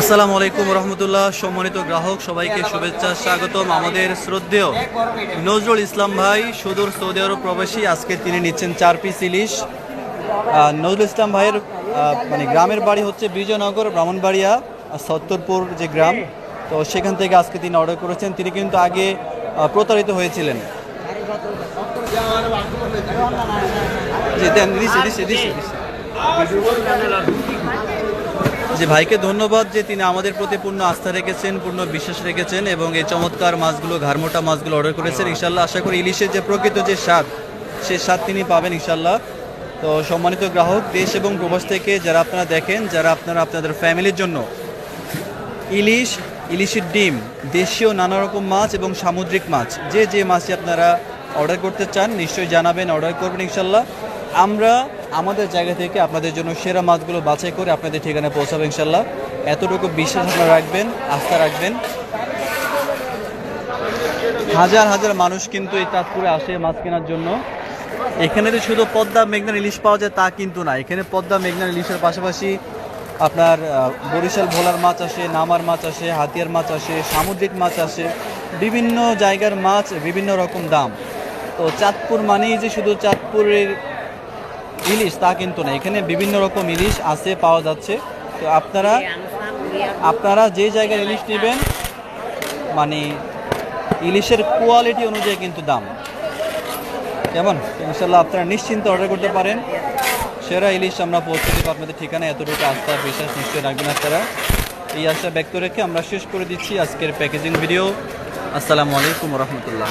আসসালামু আলাইকুম রহমতুল্লাহ। সম্মানিত গ্রাহক, সবাইকে শুভেচ্ছা, স্বাগতম। আমাদের শ্রদ্ধেয় নজরুল ইসলাম ভাই, সুদূর সৌদি আরব প্রবাসী। আজকে তিনি নিচ্ছেন চার পিস ইলিশ। নজরুল ইসলাম ভাইয়ের মানে গ্রামের বাড়ি হচ্ছে বিজয়নগর, ব্রাহ্মণবাড়িয়া সত্তরপুর যে গ্রাম। তো সেখান থেকে আজকে তিনি অর্ডার করেছেন। তিনি কিন্তু আগে প্রতারিত হয়েছিলেন। জি যে ভাইকে ধন্যবাদ যে তিনি আমাদের প্রতি পূর্ণ আস্থা রেখেছেন, পূর্ণ বিশ্বাস রেখেছেন এবং এই চমৎকার মাছগুলো, ঘাড়মোটা মাছগুলো অর্ডার করেছেন। ইনশাল্লাহ আশা করি ইলিশের যে প্রকৃত যে স্বাদ, সে স্বাদ তিনি পাবেন ইনশাল্লাহ তো সম্মানিত গ্রাহক, দেশ এবং প্রবাস থেকে যারা আপনারা দেখেন, যারা আপনারা আপনাদের ফ্যামিলির জন্য ইলিশ, ইলিশের ডিম, দেশীয় নানা রকম মাছ এবং সামুদ্রিক মাছ, যে যে মাছই আপনারা অর্ডার করতে চান, নিশ্চয়ই জানাবেন অর্ডার করবেন ইনশাল্লাহ আমরা আমাদের জায়গা থেকে আপনাদের জন্য সেরা মাছগুলো বাছাই করে আপনাদের ঠিকানায় পৌঁছাবো ইনশাল্লাহ। এতটুকু বিশ্বাস আপনারা রাখবেন, আস্থা রাখবেন। হাজার হাজার মানুষ কিন্তু এই তাজপুরে আসে মাছ কেনার জন্য। এখানে তো শুধু পদ্মা, মেঘনার ইলিশ পাওয়া যায় তা কিন্তু না। এখানে পদ্মা, মেঘনার ইলিশের পাশাপাশি আপনার বরিশাল ভোলার মাছ আসে, নামার মাছ আসে, হাতিয়ার মাছ আসে, সামুদ্রিক মাছ আসে। বিভিন্ন জায়গার মাছ বিভিন্ন রকম দাম। তো চাঁদপুর মানেই যে শুধু চাঁদপুরের ইলিশ, তা কিন্তু না। এখানে বিভিন্ন রকম ইলিশ আছে, পাওয়া যাচ্ছে। তো আপনারা আপনারা যে জায়গার ইলিশ নেবেন মানে ইলিশের কোয়ালিটি অনুযায়ী কিন্তু দাম। কেমন? ইনশাল্লাহ আপনারা নিশ্চিন্তে অর্ডার করতে পারেন। সেরা ইলিশ আমরা পৌঁছে দেবো। আপনাদের ঠিকানা এতটুকু আস্থা বিশ্বাস নিশ্চয়ই রাখবেন আপনারা। এই আশা ব্যক্ত রেখে আমরা শেষ করে দিচ্ছি আজকের প্যাকেজিং ভিডিও আসসালামু আলাইকুম রহমতুল্লাহ।